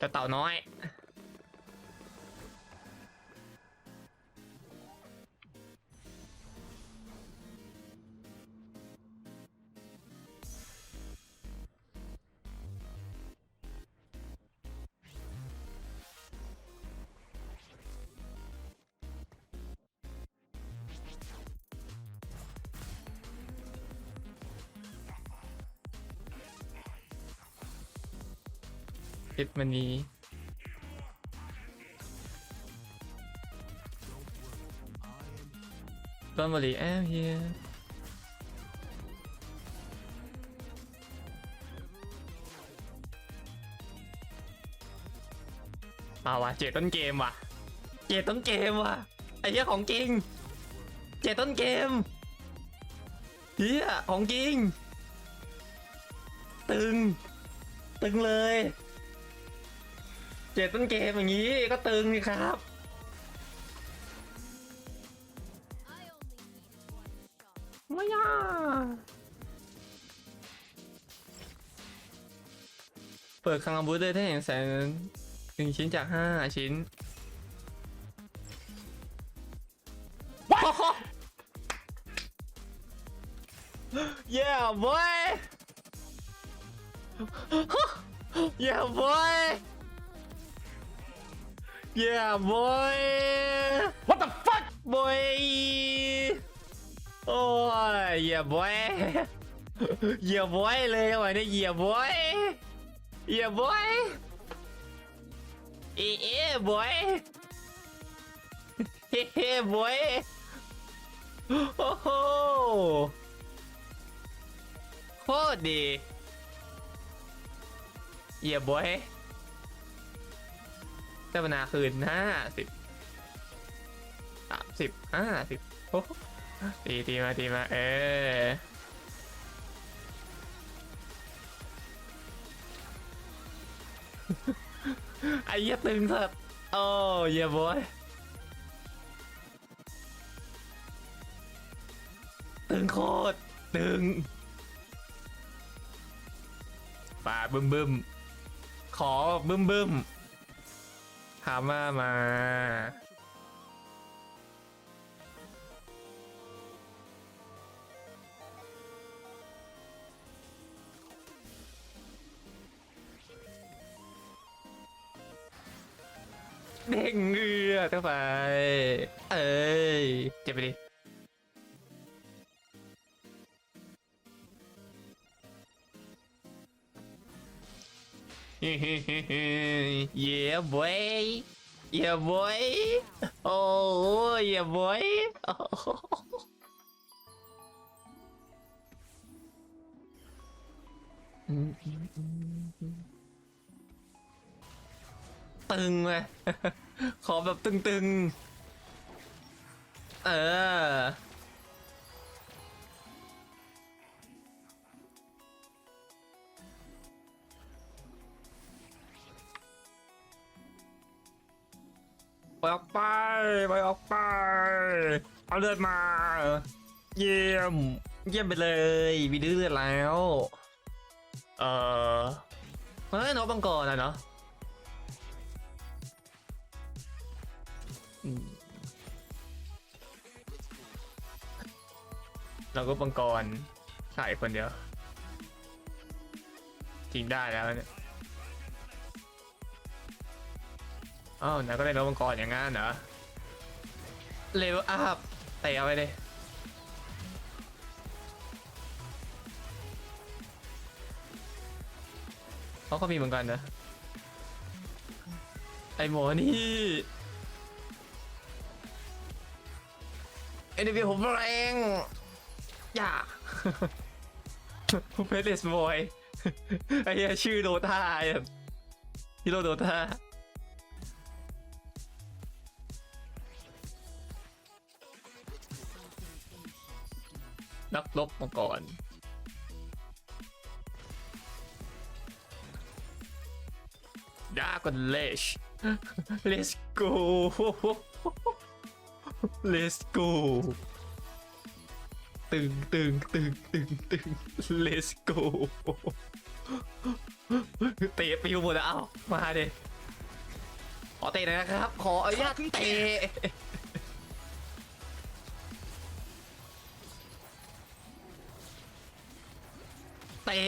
แต่เต่าน้อย พิษมันนี้ต้นบริแอมเฮียเอาวะเจต้นเกมว่ะ เจต้นเกมว่ะไอ้เหี้ยของจริง เจต้นเกมเฮียของจริง ตึง ตึงเลย เจ็ดต้นเกมอย่างนี้ก็ตึงนี่ครับ I only need one shot. ไม่ยาเปิดคลังอาวุธได้ถ้าเห็นแสงหนึ่งชิ้นจากห้าชิ้น yeah boy yeah boy yeah boy what the fuck boy โอ้ยเหยียบบอยเหยียบบอยเลยวันนี้เหยียบบอยเหยียบบอยเอ๊ะบอยเฮ้เฮ้บอยโอ้โหโคตรดีเหยียบบอย เจ้าพนาคืนห้าสิบสามสิบห้าสิบโอ้โหตีตีมาตีมาเออไอ้เหี้ยตึงสัตว์โอ้เหี้ยบอยตึงโคตรตึงป่าบึมบึมขอบึมบึม หามามา เด้งเงือกเข้าไป เอ้ย เจ็บไปดิ yeah boy yeah boy oh yeah boy ตึงไลยขอแบบตึงๆ เออ ไปออกไปไปออกไป เอาเลือดมา เยี่ยม เยี่ยมไปเลยมีเลือดแล้ว เออเฮ้ยนกบังกรนะเนาะอืมเราก็บังกรใส่คนเดียวจริงได้แล้วเนี่ย อ้าวนายก็ได้นกมังกรอย่างงั้นเหรอเลเวลอัพเตะเอาไปเลยเขาก็มีเหมือนกันนะ ไอหมอนี่เอ็นดีผมแรงอย่าเพลสบอยไอ้เหี้ยชื่อโดตาไอ้แบบฮิโร่โดตา นักรบมาก่อนดากอนเลช let's go let's go ตึงตึงตึงตึงตึง let's go เตะปิวหมดแล้วเอามาเดขอเตะหน่อยนะครับ ขออนุญาตเตะ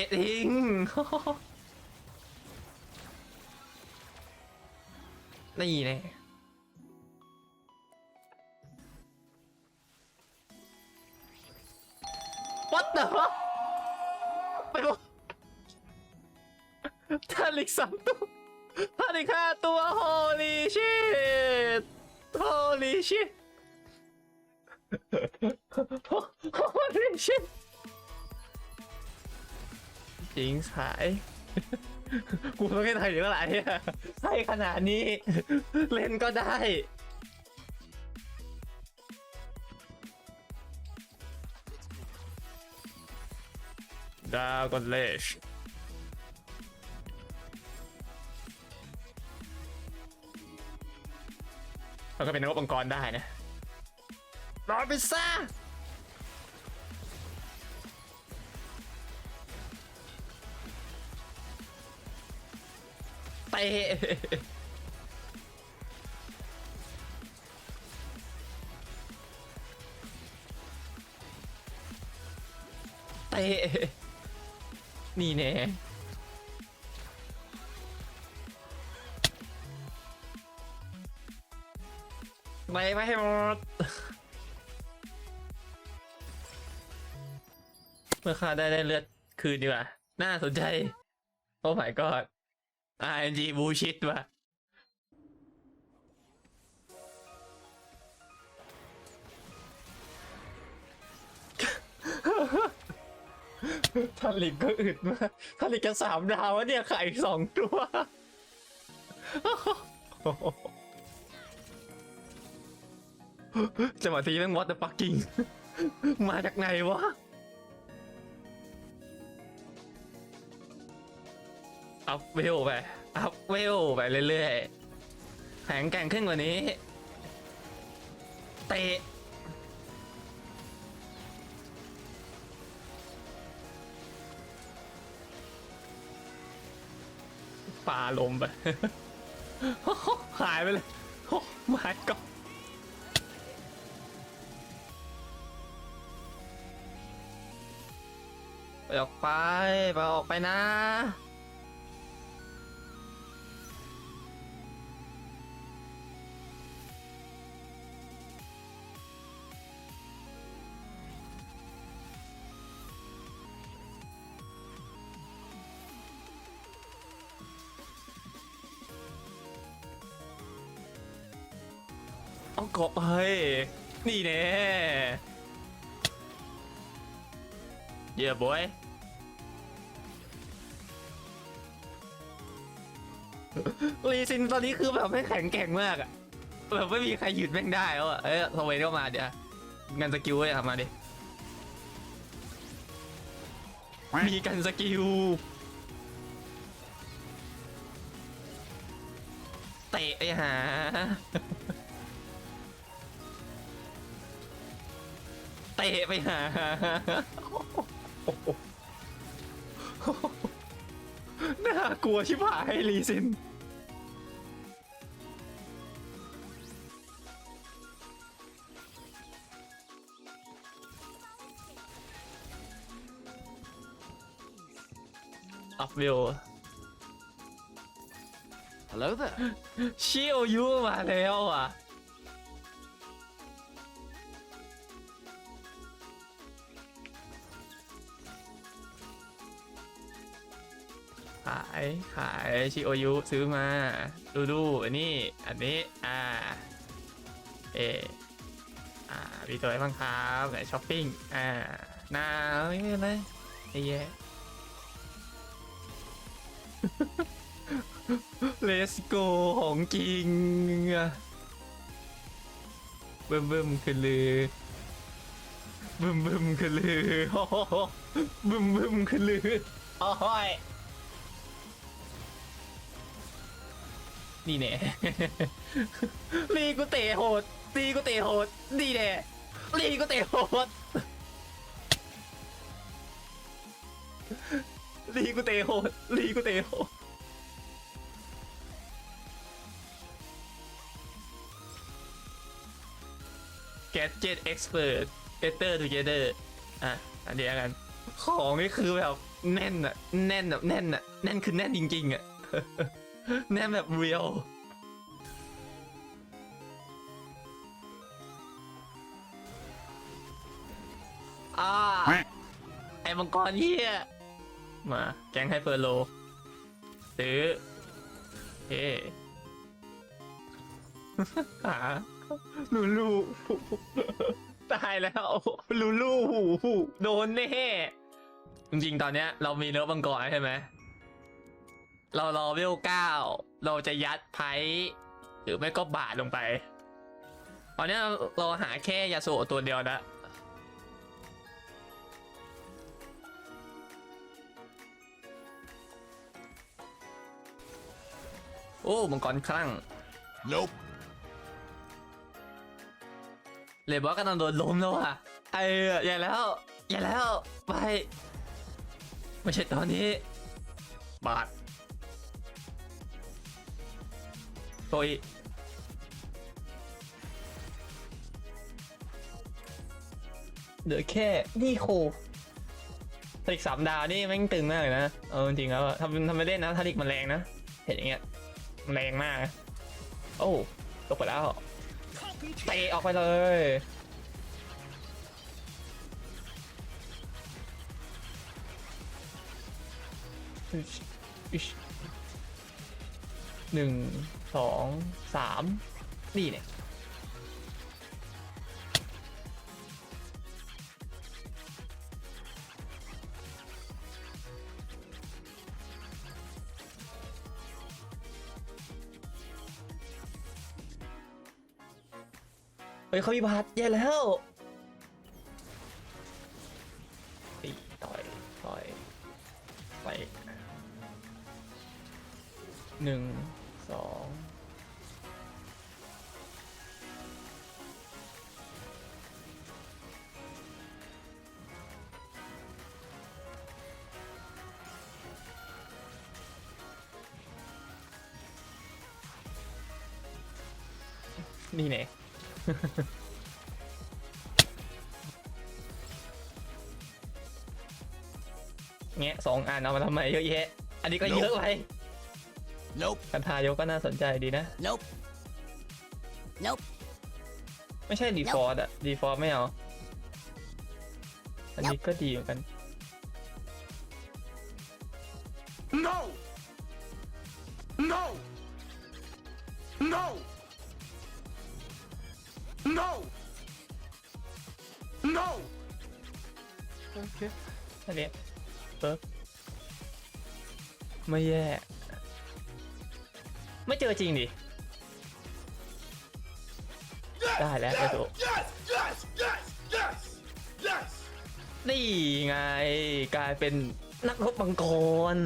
ะทิ้ง นี่เลยวัดเดอไปบอกท่าลิกสามตัวท่าลิกห้าตัว holy shit holy shit holy shit จริงสาย กูต้องให้ไทยหรืออะไรอะใช่ขนาดนี้ เล่นก็ได้ ดาวกอนเลชมันก็เป็นนกปังกรได้นะรอไปซะ เตะเตะนี่แน่ไปไปให้หมดเมื่อค่าได้ได้เลือดคืนดีกว่า น่าสนใจ โอ้ my god RNG บูชิดว่ะทานลิกก็อึดมากทานลิกจะสามดาววะเนี่ยไข่สองตัว จังหวะทีแม่งวอตเตอร์ปักกิ้ง มาจากไหนวะ อัพเวลไป อัพเวลไปเรื่อยๆแข็งแกร่งขึ้นกว่านี้ เตะปลาลมไป หายไปเลยโอ้ไม่ก็ไปออกไปไปออกไปนะ เอากบเฮ้ยนี่แน่เย่บอยลีซินตอนนี้คือแบบไม่แข็งแกร่งมากอะแบบไม่มีใครหยุดแม่งได้แล้วอะเอ้ยสวัยก็มาเดี๋ยวกันสกิลเลยทำมาดิ มีกันสกิลเตะไอ้หา ตะไปหาน่ากลัวชิบหายลีซินอัพวิว Hello there. ชิโอยุมาแล้วอะ ขายขายชิโอยุซื้อมาดูดูอันนี้อันนี้อ่าเอออ่ามีตัวอะไรบ้างครับไหนช้อปปิ้งอ่าหนาไม่เป็นไรไอ้แย่ Let's go ของจริงอะบึมบึมขึ้นเลยบึมบึมขึ้นเลยโอ้โหบึมบึมขึ้นเลยโอ้ย นี่แน่ นี่กูเตะโหด นี่กูเตะโหด นี่แน่ นี่กูเตะโหด นี่กูเตะโหด นี่กูเตะโหด Gadget Expert Better Together อะ อันเดียวกัน ของนี่คือแบบแน่นอะแน่นแบบแน่นอะแน่นคือแน่นจริงๆอะ แน่นแบบเรียลอ่าไอ้มังกรเฮียมา แกงไฮเปอร์โล ซื้อเฮ้หาลูลูตายแล้วลูลูโดนแน่จริงๆ ตอนเนี้ยเรามีเนื้อบังกรใช่ไหม เรารอเวลเก้าเราจะยัดไพ่หรือไม่ก็บาทลงไป ตอนเนี้ยเราหาแค่ยาโซะตัวเดียวนะโอ้มังกรคลั่ง Nope. เลยบอกกันโดนล้มแล้วอะไอ้เอออย่าแล้ว อย่าแล้ว ไป ไม่ใช่ตอนนี้ บาด โอยเหลือแค่นี่โคทาริกสามดาวนี่แม่งตึงมากเลยนะ เออจริงๆแล้วอะทำทำไม่เล่นนะทาริกมันแรงนะ เห็นอย่างเงี้ยมันแรงมากนะโอ้ตกไปแล้วเตะออกไปเลยอึชอึช หนึ่งสองสามนี่เนี่ยเฮ้ยเขามีบาดแย่แล้วตีต่อย ต่อย ไปหนึ่ง สองนี่เนี่ย เงี้ยสองอันเอามาทำไมเยอะแยะ อันนี้ก็เยอะไป Nope. กันทายกก็น่าสนใจดีนะ Nope. Nope. ไม่ใช่ดีฟอร์ดอะดีฟอร์ดไม่เอา อันนี้ก็ดีเหมือนกัน No. No. No. No. No. โอเคอันนี้เปิบไม่แย่ ไม่เจอจริงดิ ได้แล้วไปดู Yes. Yes. Yes. Yes. Yes. นี่ไงกลายเป็นนักรบมังกร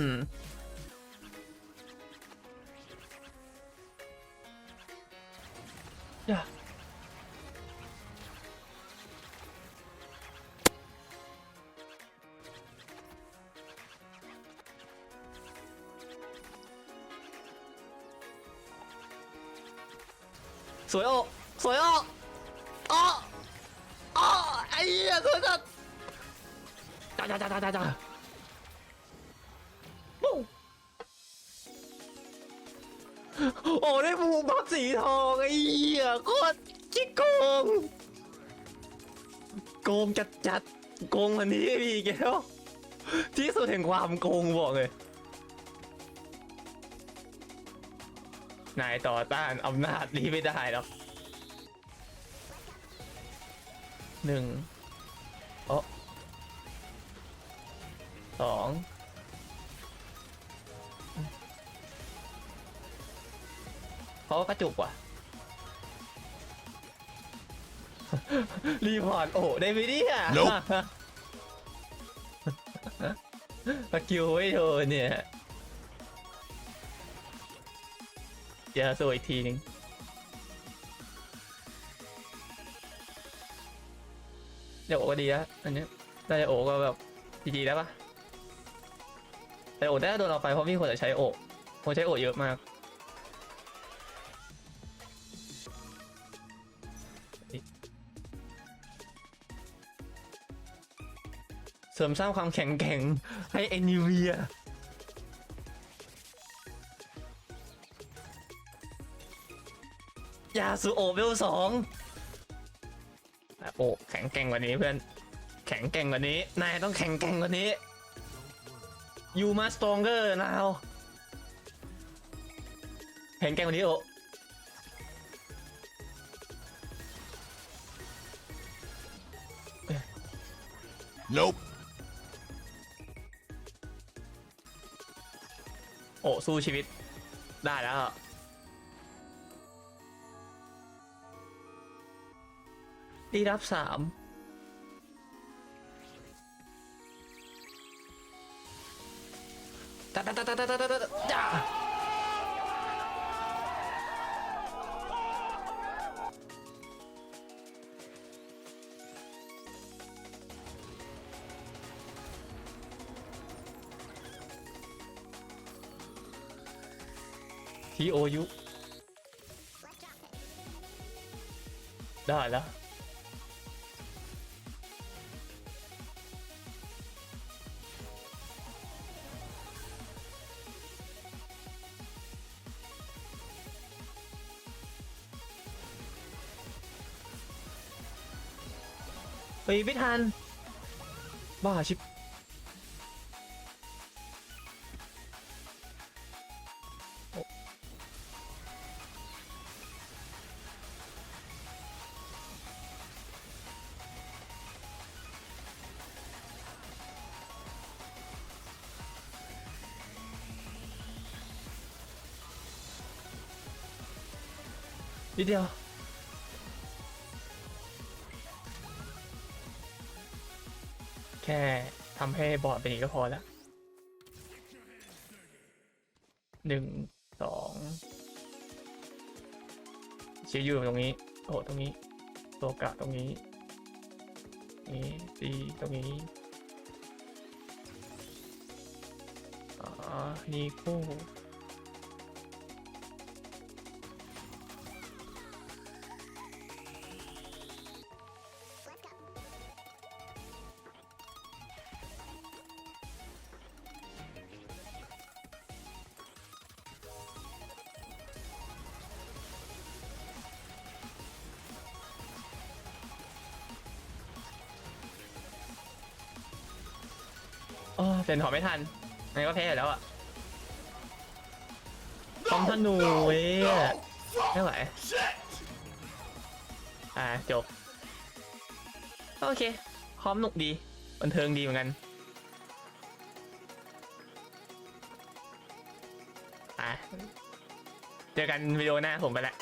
สวยออกสวยออกอ๋ออ๋อไอ้เหี้ยคือจะจ้าจ้าจ้าจ้าจ้าจ้าปุ๊บโอ้ได้บูบัฟสีทองไอ้เหี้ยโคตรขี้โกงโกงจัดจัดๆโกงอันนี้มีอีกแล้วที่สุดแห่งความโกงบอกเลย นายต่อต้านอำนาจนี้ไม่ได้หรอกหนึ่งเออสองเขากระจุกว่ะ รีพอร์ตโอ้ได้ไหมเนี่ย Nope สกิลไม่โดนเนี่ย ยาโซอีกทีนึงเดี๋ยวโอก็ดีแล้วอันนี้ได้โอก็แบบดีๆแล้วปะแต่โอ้ได้โดนเราไปเพราะมีคนจะใช้โอกคนใช้โอเยอะมากเสริมสร้างความแข็งแกร่งให้เอ็นยูเวีย ยาสูโอเวลสองอะโอ้แข็งแกร่งกว่านี้เพื่อน แข็งแกร่งกว่านี้ นายต้องแข็งแกร่งกว่านี้ you must stronger now แข็งแกร่งกว่านี้โอ Nope. โอ้สู้ชีวิตได้แล้ว ที่รับสามตัดตัดตัดตัตัตัดจ้าทีโอยุได้แล้ว เฮ้ยไม่ทัน บ้าชิบนิดเดียว แค่ทำให้บอร์ดเป็นอย่างนี้ก็พอแล้วหนึ่งสองชิวอยู่ตรงนี้โอ้ตรงนี้โตกะตรงนี้นี่ซีตรงนี้อ๋อนี่คู่ โอ้เปลี่ยนหอไม่ทันงั้นก็แพ้อยู่แล้วอะคอมธนูเว้ยไม่ไหวอ่าจบ โอเค คอมหนุกดี บันเทิงดีเหมือนกัน อะ เจอกันวิดีโอหน้าผมไปแล้ว